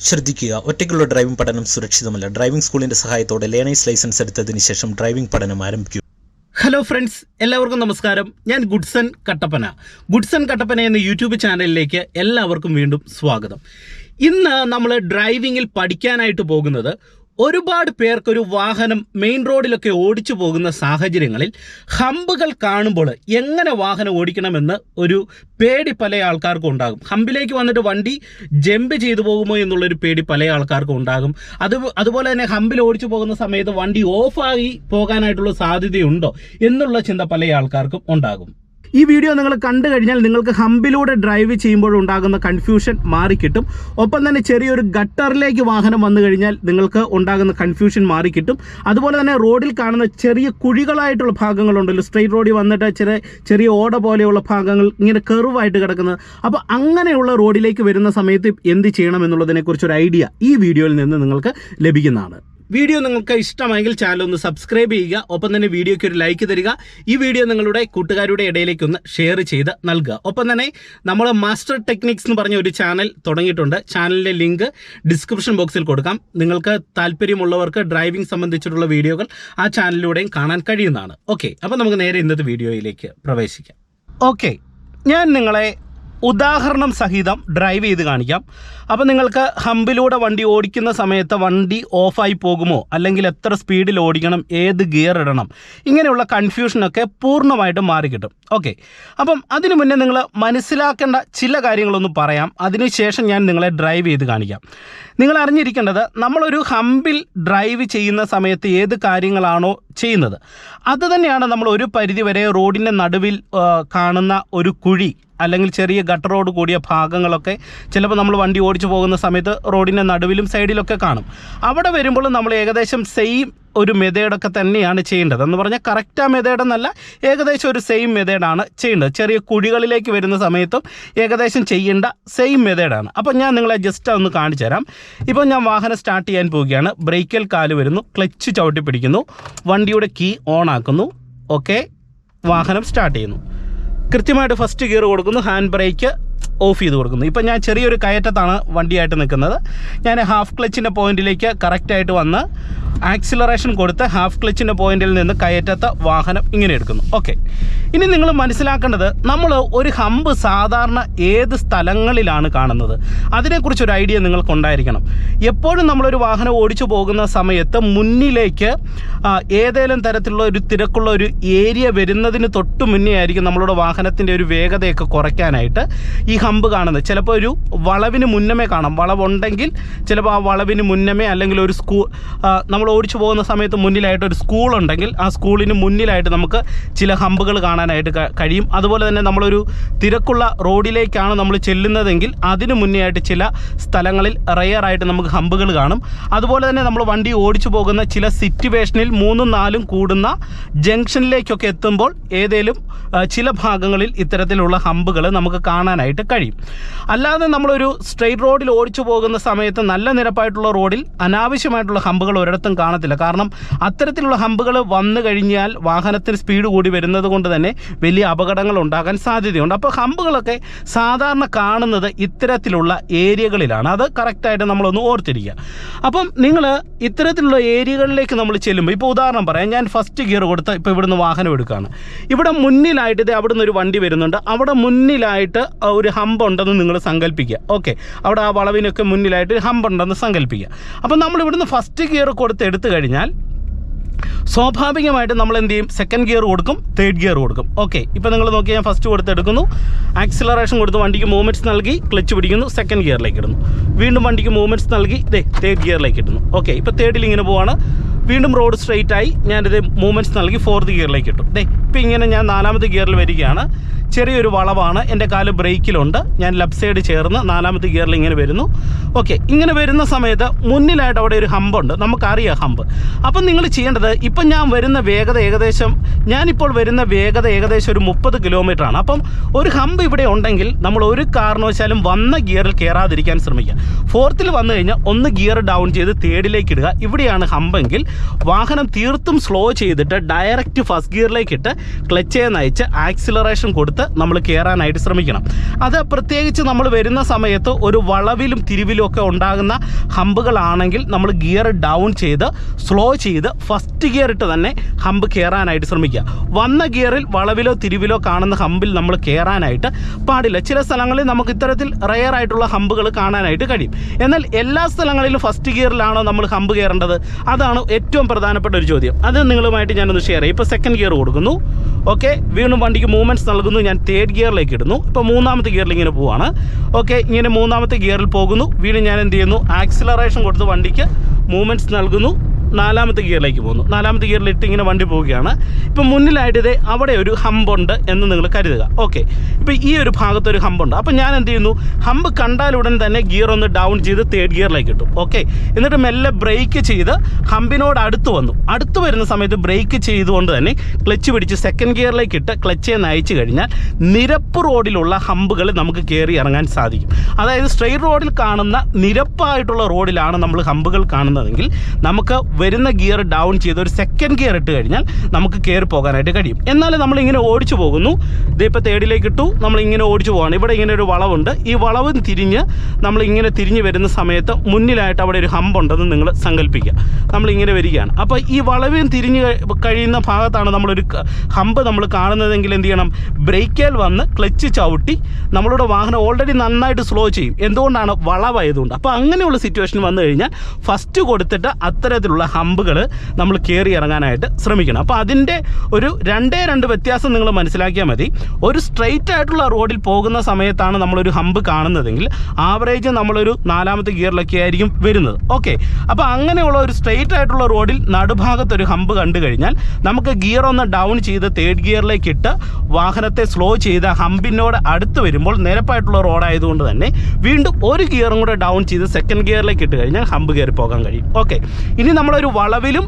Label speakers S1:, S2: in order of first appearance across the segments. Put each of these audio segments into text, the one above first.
S1: ശ്രദ്ധിക്കുക. ഒറ്റയ്ക്കുള്ള ഡ്രൈവിംഗ് പഠനം സുരക്ഷിതമല്ല. ഡ്രൈവിംഗ് സ്കൂളിന്റെ സഹായത്തോടെ ലേണേഴ്സ് ലൈസൻസ് എടുത്തതിന് ശേഷം ഡ്രൈവിംഗ് പഠനം ആരംഭിക്കും.
S2: ഹലോ ഫ്രണ്ട്സ് എല്ലാവർക്കും നമസ്കാരം. ഞാൻ ഗുഡ്സൺ കട്ടപ്പന. ഗുഡ്സൺ കട്ടപ്പന എന്ന യൂട്യൂബ് ചാനലിലേക്ക് എല്ലാവർക്കും വീണ്ടും സ്വാഗതം. ഇന്ന് നമ്മൾ ഡ്രൈവിങ്ങിൽ പഠിക്കാനായിട്ട് പോകുന്നത് ഒരുപാട് പേർക്കൊരു വാഹനം മെയിൻ റോഡിലൊക്കെ ഓടിച്ചു പോകുന്ന സാഹചര്യങ്ങളിൽ ഹമ്പുകൾ കാണുമ്പോൾ എങ്ങനെ വാഹനം ഓടിക്കണമെന്ന് ഒരു പേടി പല ആൾക്കാർക്കും ഉണ്ടാകും. ഹമ്പിലേക്ക് വന്നിട്ട് വണ്ടി ജമ്പ് ചെയ്തു പോകുമോ എന്നുള്ളൊരു പേടി പല ആൾക്കാർക്കും ഉണ്ടാകും. അത് അതുപോലെ തന്നെ ഹമ്പിൽ ഓടിച്ചു പോകുന്ന സമയത്ത് വണ്ടി ഓഫായി പോകാനായിട്ടുള്ള സാധ്യതയുണ്ടോ എന്നുള്ള ചിന്ത പല ആൾക്കാർക്കും ഉണ്ടാകും. ഈ വീഡിയോ നിങ്ങൾ കണ്ടു കഴിഞ്ഞാൽ നിങ്ങൾക്ക് ഹമ്പിലൂടെ ഡ്രൈവ് ചെയ്യുമ്പോൾ ഉണ്ടാകുന്ന കൺഫ്യൂഷൻ മാറിക്കിട്ടും. ഒപ്പം തന്നെ ചെറിയൊരു ഗട്ടറിലേക്ക് വാഹനം വന്നു കഴിഞ്ഞാൽ നിങ്ങൾക്ക് ഉണ്ടാകുന്ന കൺഫ്യൂഷൻ മാറിക്കിട്ടും. അതുപോലെ തന്നെ റോഡിൽ കാണുന്ന ചെറിയ കുഴികളായിട്ടുള്ള ഭാഗങ്ങളുണ്ടല്ലോ സ്ട്രെയിറ്റ് റോഡിൽ വന്നിട്ട് ചെറിയ ചെറിയ ഓട പോലെയുള്ള ഭാഗങ്ങൾ ഇങ്ങനെ കെറുവായിട്ട് കിടക്കുന്നത്. അപ്പോൾ അങ്ങനെയുള്ള റോഡിലേക്ക് വരുന്ന സമയത്ത് എന്ത് ചെയ്യണം എന്നുള്ളതിനെക്കുറിച്ചൊരു ഐഡിയ ഈ വീഡിയോയിൽ നിന്ന് നിങ്ങൾക്ക് ലഭിക്കുന്നതാണ്. വീഡിയോ നിങ്ങൾക്ക് ഇഷ്ടമായെങ്കിൽ ചാനൽ ഒന്ന് സബ്സ്ക്രൈബ് ചെയ്യുക. ഒപ്പം തന്നെ വീഡിയോയ്ക്ക് ഒരു ലൈക്ക് തരിക. ഈ വീഡിയോ നിങ്ങളുടെ കൂട്ടുകാരുടെ ഇടയിലേക്ക് ഒന്ന് ഷെയർ ചെയ്ത് നൽകുക. ഒപ്പം തന്നെ നമ്മൾ മാസ്റ്റർ ടെക്നിക്സ് എന്ന് പറഞ്ഞ ഒരു ചാനൽ തുടങ്ങിയിട്ടുണ്ട്. ചാനലിന്റെ ലിങ്ക് ഡിസ്ക്രിപ്ഷൻ ബോക്സിൽ കൊടുക്കാം. നിങ്ങൾക്ക് താല്പര്യമുള്ളവർക്ക് ഡ്രൈവിംഗ് സംബന്ധിച്ചിട്ടുള്ള വീഡിയോകൾ ആ ചാനലിലൂടെയും കാണാൻ കഴിയുന്നതാണ്. ഓക്കെ അപ്പോൾ നമുക്ക് നേരെ ഇന്നത്തെ വീഡിയോയിലേക്ക് പ്രവേശിക്കാം. ഓക്കെ ഞാൻ നിങ്ങളെ ഉദാഹരണം സഹിതം ഡ്രൈവ് ചെയ്ത് കാണിക്കാം. അപ്പോൾ നിങ്ങൾക്ക് ഹമ്പിലൂടെ വണ്ടി ഓടിക്കുന്ന സമയത്ത് വണ്ടി ഓഫായി പോകുമോ? അല്ലെങ്കിൽ എത്ര സ്പീഡിൽ ഓടിക്കണം? ഏത് ഗിയർ ഇടണം? ഇങ്ങനെയുള്ള കൺഫ്യൂഷനൊക്കെ പൂർണമായിട്ടും മാറിക്കിട്ടും. ഓക്കെ അപ്പം അതിനു മുന്നേ നിങ്ങൾ മനസ്സിലാക്കേണ്ട ചില കാര്യങ്ങളൊന്ന് പറയാം. അതിനുശേഷം ഞാൻ നിങ്ങളെ ഡ്രൈവ് ചെയ്ത് കാണിക്കാം. നിങ്ങൾ അറിഞ്ഞിരിക്കേണ്ടത് നമ്മളൊരു ഹമ്പിൽ ഡ്രൈവ് ചെയ്യുന്ന സമയത്ത് ഏത് കാര്യങ്ങളാണോ ചെയ്യുന്നത്. അത് തന്നെയാണ് നമ്മൾ ഒരു പരിധിവരെ റോഡിന്റെ നടുവിൽ കാണുന്ന ഒരു കുഴി. അല്ലെങ്കിൽ ചെറിയ ഗട്ടറോട് കൂടിയ ഭാഗങ്ങളൊക്കെ ചിലപ്പോൾ നമ്മൾ വണ്ടി ഓടിച്ചു പോകുന്ന സമയത്ത് റോഡിന്റെ നടുവിലും സൈഡിലൊക്കെ കാണും. അവിടെ വരുമ്പോൾ നമ്മൾ ഏകദേശം സെയിം ഒരു മെതേഡൊക്കെ തന്നെയാണ് ചെയ്യേണ്ടത്. എന്ന് പറഞ്ഞാൽ കറക്റ്റ് ആ മെതേഡ് എന്നല്ല ഏകദേശം ഒരു സെയിം മെതേഡാണ് ചെയ്യേണ്ടത്. ചെറിയ കുഴികളിലേക്ക് വരുന്ന സമയത്തും ഏകദേശം ചെയ്യേണ്ട സെയിം മെതേഡാണ് അപ്പോൾ ഞാൻ നിങ്ങളെ ജസ്റ്റ് ഒന്ന് കാണിച്ചു തരാം. ഇപ്പോൾ ഞാൻ വാഹനം സ്റ്റാർട്ട് ചെയ്യാൻ പോവുകയാണ്. ബ്രേക്കിൽ കാൽ വരുന്നു ക്ലച്ച് ചവിട്ടി പിടിക്കുന്നു വണ്ടിയുടെ കീ ഓൺ ആക്കുന്നു ഓക്കെ വാഹനം സ്റ്റാർട്ട് ചെയ്യുന്നു. കൃത്യമായിട്ട് ഫസ്റ്റ് ഗിയർ കൊടുക്കുന്നു ഹാൻഡ് ബ്രേക്ക് ഓഫ് ചെയ്ത് കൊടുക്കുന്നു. ഇപ്പം ഞാൻ ചെറിയൊരു കയറ്റത്താണ് വണ്ടിയായിട്ട് നിൽക്കുന്നത്. ഞാൻ ഹാഫ് ക്ലച്ചിന്റെ പോയിന്റിലേക്ക് കറക്റ്റായിട്ട് വന്ന് ആക്സിലറേഷൻ കൊടുത്ത് ഹാഫ് ക്ലച്ചിന്റെ പോയിന്റിൽ നിന്ന് കയറ്റത്ത് വാഹനം ഇങ്ങനെ എടുക്കുന്നു. ഓക്കെ ഇനി നിങ്ങൾ മനസ്സിലാക്കേണ്ടത് നമ്മൾ ഒരു ഹമ്പ് സാധാരണ ഏത് സ്ഥലങ്ങളിലാണ് കാണുന്നത്? അതിനെക്കുറിച്ച് ഒരു ഐഡിയ നിങ്ങൾക്കുണ്ടായിരിക്കണം. എപ്പോഴും നമ്മളൊരു വാഹനം ഓടിച്ചു പോകുന്ന സമയത്ത് മുന്നിലേക്ക് ഏതെങ്കിലും തരത്തിലുള്ള ഒരു തിരക്കുള്ള ഒരു ഏരിയ വരുന്നതിന് തൊട്ട് മുന്നേ ആയിരിക്കും നമ്മളുടെ വാഹനത്തിന്റെ ഒരു വേഗതയൊക്കെ കുറയ്ക്കാനായിട്ട് ഈ ഹമ്പ് കാണുന്നത്. ചിലപ്പോൾ ഒരു വളവിന് മുന്നമേ കാണാം. വളവുണ്ടെങ്കിൽ ചിലപ്പോൾ ആ വളവിന് മുന്നമേ അല്ലെങ്കിൽ ഒരു സ്കൂ നമ്മൾ ഓടിച്ചു പോകുന്ന സമയത്ത് മുന്നിലായിട്ട് ഒരു സ്കൂൾ ഉണ്ടെങ്കിൽ ആ സ്കൂളിന് മുന്നിലായിട്ട് നമുക്ക് ചില ഹമ്പുകൾ കാണാനായിട്ട് കഴിയും. അതുപോലെ തന്നെ നമ്മളൊരു തിരക്കുള്ള റോഡിലേക്കാണ് നമ്മൾ ചെല്ലുന്നതെങ്കിൽ അതിന് മുന്നേ ആയിട്ട് ചില സ്ഥലങ്ങളിൽ റെയറായിട്ട് നമുക്ക് ഹമ്പുകൾ കാണും. അതുപോലെ തന്നെ നമ്മൾ വണ്ടി ഓടിച്ചു പോകുന്ന ചില സിറ്റുവേഷനിൽ മൂന്നും നാലും കൂടുന്ന ജംഗ്ഷനിലേക്കൊക്കെ എത്തുമ്പോൾ ഏതേലും ചില ഭാഗങ്ങളിൽ ഇത്തരത്തിലുള്ള ഹമ്പുകൾ നമുക്ക് കാണാനായിട്ട് കഴിയും. അല്ലാതെ നമ്മളൊരു സ്ട്രെയിറ്റ് റോഡിൽ ഓടിച്ചു പോകുന്ന സമയത്ത് നല്ല നിരപ്പായിട്ടുള്ള റോഡിൽ അനാവശ്യമായിട്ടുള്ള ഹമ്പുകൾ ഒരിടത്തും കാണത്തില്ല. കാരണം അത്തരത്തിലുള്ള ഹമ്പുകൾ വന്നു കഴിഞ്ഞാൽ വാഹനത്തിന് സ്പീഡ് കൂടി വരുന്നത് കൊണ്ട് തന്നെ വലിയ അപകടങ്ങൾ ഉണ്ടാകാൻ സാധ്യതയുണ്ട്. അപ്പോൾ ഹമ്പുകളൊക്കെ സാധാരണ കാണുന്നത് ഇത്തരത്തിലുള്ള ഏരിയകളിലാണ്. അത് കറക്റ്റായിട്ട് നമ്മളൊന്ന് ഓർത്തിരിക്കുക. അപ്പം നിങ്ങൾ ഇത്തരത്തിലുള്ള ഏരിയകളിലേക്ക് നമ്മൾ ചെല്ലുമ്പോൾ ഇപ്പോൾ ഉദാഹരണം പറയാം. ഞാൻ ഫസ്റ്റ് ഗിയർ കൊടുത്ത് ഇപ്പോൾ ഇവിടുന്ന് വാഹനം എടുക്കുകയാണ്. ഇവിടെ മുന്നിലായിട്ട് ഇത് അവിടെ ഒരു വണ്ടി വരുന്നുണ്ട്. അവിടെ മുന്നിലായിട്ട് ഒരു ഹമ്പ് ഉണ്ടെന്ന് നിങ്ങൾ സങ്കല്പിക്കുക ഓക്കെ അവിടെ ആ വളവിനൊക്കെ മുന്നിലായിട്ട് ഹമ്പ് ഉണ്ടെന്ന് സങ്കല്പിക്കുക അപ്പം നമ്മൾ ഇവിടുന്ന് ഫസ്റ്റ് ഗിയർ കൊടുത്ത് എടുത്തു കഴിഞ്ഞാൽ സ്വാഭാവികമായിട്ട് നമ്മൾ എന്ത് ചെയ്യും? സെക്കൻഡ് ഗിയർ കൊടുക്കും തേർഡ് ഗിയർ കൊടുക്കും. ഓക്കെ ഇപ്പോൾ നിങ്ങൾ നോക്കി ഞാൻ ഫസ്റ്റ് കൊടുത്തെടുക്കുന്നു. ആക്സിലറേഷൻ കൊടുത്ത് വണ്ടിക്ക് മൂവ്മെന്റ്സ് നൽകി ക്ലച്ച് പിടിക്കുന്നു സെക്കൻഡ് ഗിയറിലേക്ക് ഇടുന്നു. വീണ്ടും വണ്ടിക്ക് മൂവ്മെന്റ്സ് നൽകി ഇതേ തേർഡ് ഗിയറിലേക്ക് ഇടുന്നു. ഓക്കെ ഇപ്പോൾ തേർഡിൽ ഇങ്ങനെ പോവാണ്. വീണ്ടും റോഡ് സ്ട്രെയിറ്റ് ആയി ഞാനിത് മൂവ്മെന്റ്സ് നൽകി ഫോർത്ത് ഗിയറിലേക്ക് ഇട്ടു. ദേ ഇപ്പം ഇങ്ങനെ ഞാൻ നാലാമത്തെ ഗിയറിൽ വരികയാണ്. ചെറിയൊരു വളവാണ്. എന്റെ കാൽ ബ്രേക്കിലുണ്ട്. ഞാൻ ലെഫ്റ്റ് സൈഡ് ചേർന്ന് നാലാമത്തെ ഗിയറിൽ ഇങ്ങനെ വരുന്നു. ഓക്കെ ഇങ്ങനെ വരുന്ന സമയത്ത് മുന്നിലായിട്ട് അവിടെ ഒരു ഹമ്പുണ്ട്. നമുക്കറിയാം ഹമ്പ്. അപ്പം നിങ്ങൾ ചെയ്യേണ്ടത് ഇപ്പം ഞാൻ വരുന്ന വേഗത ഏകദേശം ഞാനിപ്പോൾ വരുന്ന വേഗത ഏകദേശം ഒരു മുപ്പത് കിലോമീറ്റർ ആണ് അപ്പം ഒരു ഹമ്പ് ഇവിടെ ഉണ്ടെങ്കിൽ നമ്മൾ ഒരു കാരണവശാലും വന്ന ഗിയറിൽ കയറാതിരിക്കാൻ ശ്രമിക്കുക. ഫോർത്തിൽ വന്നു കഴിഞ്ഞാൽ ഒന്ന് ഗിയർ ഡൗൺ ചെയ്ത് തേർഡിലേക്ക് ഇടുക. ഇവിടെയാണ് ഹമ്പെങ്കിൽ വാഹനം തീർത്തും സ്ലോ ചെയ്തിട്ട് ഡയറക്റ്റ് ഫസ്റ്റ് ഗിയറിലേക്ക് ഇട്ട് ക്ലച്ചേ നയിച്ച് ആക്സിലറേഷൻ കൊടുത്ത് സമയത്ത് നമ്മൾ കയറാനായിട്ട് ശ്രമിക്കണം. അത് പ്രത്യേകിച്ച് നമ്മൾ വരുന്ന സമയത്ത് ഒരു വളവിലും തിരിവിലും ഒക്കെ ഉണ്ടാകുന്ന ഹമ്പുകളാണെങ്കിൽ നമ്മൾ ഗിയർ ഡൗൺ ചെയ്ത് സ്ലോ ചെയ്ത് ഫസ്റ്റ് ഗിയർ ഇട്ട് തന്നെ ഹമ്പ് കയറാനായിട്ട് ശ്രമിക്കുക. വന്ന ഗിയറിൽ വളവിലോ തിരിവിലോ കാണുന്ന ഹമ്പിൽ നമ്മൾ കയറാനായിട്ട് പാടില്ല. ചില സ്ഥലങ്ങളിൽ നമുക്ക് ഇത്തരത്തിൽ റയർ ആയിട്ടുള്ള ഹമ്പുകൾ കാണാനായിട്ട് കഴിയും. എന്നാൽ എല്ലാ സ്ഥലങ്ങളിലും ഫസ്റ്റ് ഗിയറിലാണോ നമ്മൾ ഹമ്പ് കയറേണ്ടത് അതാണ് ഏറ്റവും പ്രധാനപ്പെട്ട ഒരു ചോദ്യം. അത് നിങ്ങളുമായിട്ട് ഞാനൊന്ന് ഷെയർ ചെയ്യും. ഇപ്പോൾ സെക്കൻഡ് ഗിയർ കൊടുക്കുന്നു. ഓക്കെ വീണ്ടും വണ്ടിക്ക് മൂവ്മെന്റ്സ് നൽകുന്നു. ഞാൻ തേർഡ് ഗിയറിലേക്ക് ഇടുന്നു. ഇപ്പോൾ മൂന്നാമത്തെ ഗിയറിൽ ഇങ്ങനെ പോവാണ്. ഓക്കെ ഇങ്ങനെ മൂന്നാമത്തെ ഗിയറിൽ പോകുന്നു. വീണ്ടും ഞാൻ എന്ത് ചെയ്യുന്നു? ആക്സിലറേഷൻ കൊടുത്ത് വണ്ടിക്ക് മൂവ്മെന്റ്സ് നൽകുന്നു. നാലാമത്തെ ഗിയറിലേക്ക് പോകുന്നു. നാലാമത്തെ ഗിയറിൽ ഇട്ട് ഇങ്ങനെ വണ്ടി പോവുകയാണ്. ഇപ്പം മുന്നിലായിട്ട് ഇതേ അവിടെ ഒരു ഹമ്പുണ്ട് എന്ന് നിങ്ങൾ കരുതുക. ഓക്കെ. ഇപ്പം ഈ ഒരു ഭാഗത്തൊരു ഹമ്പുണ്ട്. അപ്പം ഞാൻ എന്ത് ചെയ്യുന്നു? ഹമ്പ് കണ്ടാൽ ഉടൻ തന്നെ ഗിയർ ഒന്ന് ഡൗൺ ചെയ്ത് തേർഡ് ഗിയറിലേക്ക് ഇട്ടു. ഓക്കെ. എന്നിട്ട് മെല്ലെ ബ്രേക്ക് ചെയ്ത് ഹമ്പിനോട് അടുത്ത് വന്നു. അടുത്ത് വരുന്ന സമയത്ത് ബ്രേക്ക് ചെയ്തുകൊണ്ട് തന്നെ ക്ലച്ച് പിടിച്ച് സെക്കൻഡ് ഗിയറിലേക്ക് ഇട്ട് ക്ലച്ചെ നയിച്ചു കഴിഞ്ഞാൽ നിരപ്പ് റോഡിലുള്ള ഹമ്പുകൾ നമുക്ക് കയറി ഇറങ്ങാൻ സാധിക്കും. അതായത് സ്ട്രെയിറ്റ് റോഡിൽ കാണുന്ന നിരപ്പായിട്ടുള്ള റോഡിലാണ് നമ്മൾ ഹമ്പുകൾ കാണുന്നതെങ്കിൽ നമുക്ക് വരുന്ന ഗിയർ ഡൗൺ ചെയ്ത് ഒരു സെക്കൻഡ് ഗിയർ ഇട്ട് കഴിഞ്ഞാൽ നമുക്ക് കയറി പോകാനായിട്ട് കഴിയും. എന്നാൽ നമ്മൾ ഇങ്ങനെ ഓടിച്ചു പോകുന്നു. ഇതിപ്പോൾ തേടിലേക്ക് ഇട്ടു. നമ്മൾ ഇങ്ങനെ ഓടിച്ചു പോകണം ഇവിടെ ഇങ്ങനെ ഒരു വളവുണ്ട്. ഈ വളവും തിരിഞ്ഞ് നമ്മൾ ഇങ്ങനെ തിരിഞ്ഞ് വരുന്ന സമയത്ത് മുന്നിലായിട്ട് അവിടെ ഒരു ഹമ്പ് ഉണ്ടെന്ന് നിങ്ങൾ സങ്കല്പിക്കുക. നമ്മൾ ഇങ്ങനെ വരികയാണ്. അപ്പോൾ ഈ വളവും തിരിഞ്ഞ് കഴിയുന്ന ഭാഗത്താണ് നമ്മളൊരു ഹമ്പ് നമ്മൾ കാണുന്നതെങ്കിൽ എന്ത് ചെയ്യണം? ബ്രേക്കേൽ വന്ന് ക്ലച്ച് ചവിട്ടി നമ്മളുടെ വാഹനം ഓൾറെഡി നന്നായിട്ട് സ്ലോ ചെയ്യും. എന്തുകൊണ്ടാണ് വളവായതുകൊണ്ട്? അപ്പോൾ അങ്ങനെയുള്ള സിറ്റുവേഷൻ വന്നു കഴിഞ്ഞാൽ ഫസ്റ്റ് കൊടുത്തിട്ട് അത്തരത്തിലുള്ള ഹമ്പുകൾ നമ്മൾ കയറി ഇറങ്ങാനായിട്ട് ശ്രമിക്കണം. അപ്പോൾ അതിന്റെ ഒരു രണ്ടേ രണ്ട് വ്യത്യാസം നിങ്ങൾ മനസ്സിലാക്കിയാൽ മതി. ഒരു സ്ട്രെയിറ്റ് ആയിട്ടുള്ള റോഡിൽ പോകുന്ന സമയത്താണ് നമ്മളൊരു ഹമ്പ് കാണുന്നതെങ്കിൽ ആവറേജ് നമ്മളൊരു നാലാമത്തെ ഗിയറിലൊക്കെ ആയിരിക്കും വരുന്നത്. ഓക്കെ അപ്പോൾ അങ്ങനെയുള്ള ഒരു സ്ട്രെയിറ്റ് ആയിട്ടുള്ള റോഡിൽ നടുഭാഗത്ത് ഒരു ഹമ്പ് കണ്ടു കഴിഞ്ഞാൽ നമുക്ക് ഗിയർ ഒന്ന് ഡൗൺ ചെയ്ത് തേർഡ് ഗിയറിലേക്ക് ഇട്ട് വാഹനത്തെ സ്ലോ ചെയ്ത് ഹമ്പിനോട് അടുത്ത് വരുമ്പോൾ നിരപ്പായിട്ടുള്ള റോഡായതുകൊണ്ട് തന്നെ വീണ്ടും ഒരു ഗിയറും കൂടെ ഡൗൺ ചെയ്ത് സെക്കൻഡ് ഗിയറിലേക്ക് ഇട്ട് കഴിഞ്ഞാൽ ഹമ്പ് കയറി പോകാൻ കഴിയും. ഓക്കെ ഇനി നമ്മളൊരു വളവിലും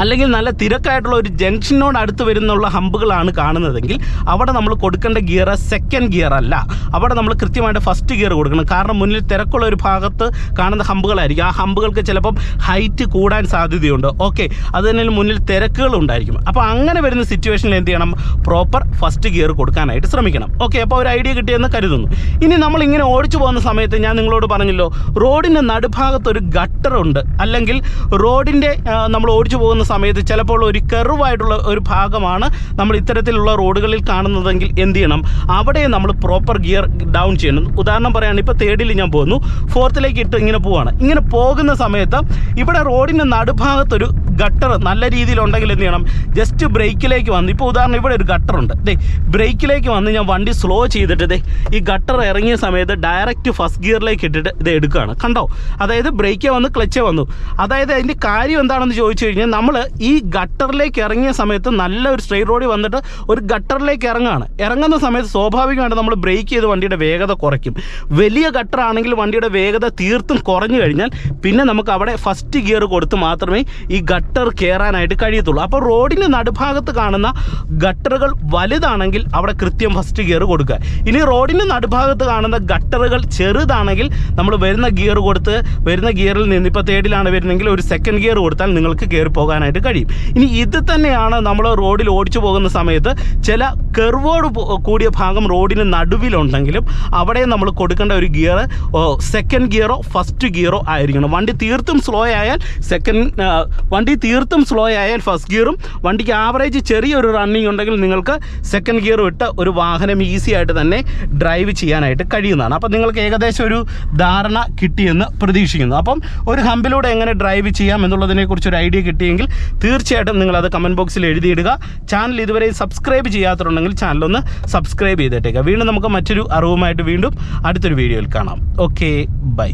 S2: അല്ലെങ്കിൽ നല്ല തിരക്കായിട്ടുള്ള ഒരു ജംഗ്ഷനോട് അടുത്ത് വരുന്നുള്ള ഹമ്പുകളാണ് കാണുന്നതെങ്കിൽ അവിടെ നമ്മൾ കൊടുക്കേണ്ട ഗിയർ സെക്കൻഡ് ഗിയർ അല്ല. അവിടെ നമ്മൾ കൃത്യമായിട്ട് ഫസ്റ്റ് ഗിയർ കൊടുക്കണം. കാരണം മുന്നിൽ തിരക്കുള്ള ഒരു ഭാഗത്ത് കാണുന്ന ഹമ്പുകളായിരിക്കും. ആ ഹമ്പുകൾക്ക് ചിലപ്പം ഹൈറ്റ് കൂടാൻ സാധ്യതയുണ്ട്. ഓക്കെ അത് തന്നെ മുന്നിൽ തിരക്കുകൾ ഉണ്ടായിരിക്കും. അപ്പോൾ അങ്ങനെ വരുന്ന സിറ്റുവേഷനിൽ എന്ത് ചെയ്യണം? പ്രോപ്പർ ഫസ്റ്റ് ഗിയർ കൊടുക്കാനായിട്ട് ശ്രമിക്കണം. ഓക്കെ അപ്പോൾ ഒരു ഐഡിയ കിട്ടിയെന്ന് കരുതുന്നു. ഇനി നമ്മൾ ഇങ്ങനെ ഓടിച്ചു പോകുന്ന സമയത്ത് ഞാൻ നിങ്ങളോട് പറഞ്ഞല്ലോ റോഡിന്റെ നടുഭാഗത്ത് ഒരു ഗട്ടറുണ്ട് അല്ലെങ്കിൽ റോഡിന്റെ നമ്മൾ ഓടിച്ചു പോകുന്ന സമയത്ത് ചിലപ്പോൾ ഒരു കെർവായിട്ടുള്ള ഒരു ഭാഗമാണ് നമ്മൾ ഇത്തരത്തിലുള്ള റോഡുകളിൽ കാണുന്നതെങ്കിൽ എന്ത് ചെയ്യണം? അവിടെ നമ്മൾ പ്രോപ്പർ ഗിയർ ഡൗൺ ചെയ്യണം. ഉദാഹരണം പറയുകയാണ് ഇപ്പോൾ തേർഡിൽ ഞാൻ പോകുന്നു. ഫോർത്തിലേക്ക് ഇട്ട് ഇങ്ങനെ പോവാണ്. ഇങ്ങനെ പോകുന്ന സമയത്ത് ഇവിടെ റോഡിന്റെ നടുഭാഗത്തൊരു ഗട്ടർ നല്ല രീതിയിലുണ്ടെങ്കിൽ എന്ത് ചെയ്യണം? ജസ്റ്റ് ബ്രേക്കിലേക്ക് വന്ന്. ഇപ്പോൾ ഉദാഹരണം ഇവിടെ ഒരു ഗട്ടർ ഉണ്ട്. ദേ ബ്രേക്കിലേക്ക് വന്ന് ഞാൻ വണ്ടി സ്ലോ ചെയ്തിട്ട് ദേ ഈ ഗട്ടർ ഇറങ്ങിയ സമയത്ത് ഡയറക്റ്റ് ഫസ്റ്റ് ഗിയറിലേക്ക് ഇട്ടിട്ട് ഇത് എടുക്കുകയാണ്. കണ്ടോ? അതായത് ബ്രേക്കേ വന്ന് ക്ലച്ചേ വന്നു. അതായത് അതിന്റെ കാര്യം എന്താണെന്ന് ചോദിച്ചു നമ്മൾ ഈ ഗട്ടറിലേക്ക് ഇറങ്ങിയ സമയത്ത് നല്ല ഒരു സ്ട്രെയിറ്റ് റോഡിൽ വന്നിട്ട് ഒരു ഗട്ടറിലേക്ക് ഇറങ്ങുകയാണ് ഇറങ്ങുന്ന സമയത്ത് സ്വാഭാവികമായിട്ട് നമ്മൾ ബ്രേക്ക് ചെയ്ത് വണ്ടിയുടെ വേഗത കുറയ്ക്കും. വലിയ ഗട്ടറാണെങ്കിൽ വണ്ടിയുടെ വേഗത തീർത്തും കുറഞ്ഞു കഴിഞ്ഞാൽ പിന്നെ നമുക്ക് അവിടെ ഫസ്റ്റ് ഗിയർ കൊടുത്ത് മാത്രമേ ഈ ഗട്ടർ കയറാനായിട്ട് കഴിയത്തുള്ളൂ. അപ്പോൾ റോഡിന്റെ നടുഭാഗത്ത് കാണുന്ന ഗട്ടറുകൾ വലുതാണെങ്കിൽ അവിടെ കൃത്യം ഫസ്റ്റ് ഗിയർ കൊടുക്കുക. ഇനി റോഡിന്റെ നടുഭാഗത്ത് കാണുന്ന ഗട്ടറുകൾ ചെറുതാണെങ്കിൽ നമ്മൾ വരുന്ന ഗിയർ കൊടുത്ത് വരുന്ന ഗിയറിൽ നിന്ന് ഇപ്പോൾ തേർഡിലാണ് വരുന്നതെങ്കിൽ ഒരു സെക്കൻഡ് ഗിയർ കൊടുത്താൽ നിങ്ങൾക്ക് കയറി പോകാനായിട്ട് കഴിയും. ഇനി ഇത് തന്നെയാണ് നമ്മൾ റോഡിൽ ഓടിച്ചു പോകുന്ന സമയത്ത് ചില കെർവോട് കൂടിയ ഭാഗം റോഡിന് നടുവിലുണ്ടെങ്കിലും അവിടെ നമ്മൾ കൊടുക്കേണ്ട ഒരു ഗിയർ സെക്കൻഡ് ഗിയറോ ഫസ്റ്റ് ഗിയറോ ആയിരിക്കണം. വണ്ടി തീർത്തും സ്ലോ ആയാൽ സെക്കൻഡ് വണ്ടി തീർത്തും സ്ലോ ആയാൽ ഫസ്റ്റ് ഗിയറും വണ്ടിക്ക് ആവറേജ് ചെറിയൊരു റണ്ണിംഗ് ഉണ്ടെങ്കിൽ നിങ്ങൾക്ക് സെക്കൻഡ് ഗിയർ ഇട്ട് ഒരു വാഹനം ഈസി ആയിട്ട് തന്നെ ഡ്രൈവ് ചെയ്യാനായിട്ട് കഴിയുന്നതാണ്. അപ്പം നിങ്ങൾക്ക് ഏകദേശം ഒരു ധാരണ കിട്ടിയെന്ന് പ്രതീക്ഷിക്കുന്നു. അപ്പം ഒരു ഹമ്പിലൂടെ എങ്ങനെ ഡ്രൈവ് ചെയ്യാം എന്നുള്ളതിനെക്കുറിച്ച് ഒരു ഐഡിയ കിട്ടിയെങ്കിൽ തീർച്ചയായിട്ടും നിങ്ങളത് കമന്റ് ബോക്സിൽ എഴുതിയിടുക. ചാനൽ ഇതുവരെ സബ്സ്ക്രൈബ് ചെയ്യാത്തതുണ്ടെങ്കിൽ ചാനലൊന്ന് സബ്സ്ക്രൈബ് ചെയ്തിട്ടേക്കുക വീണ്ടും നമുക്ക് മറ്റൊരു അറിവുമായിട്ട് വീണ്ടും അടുത്തൊരു വീഡിയോയിൽ കാണാം. Okay bye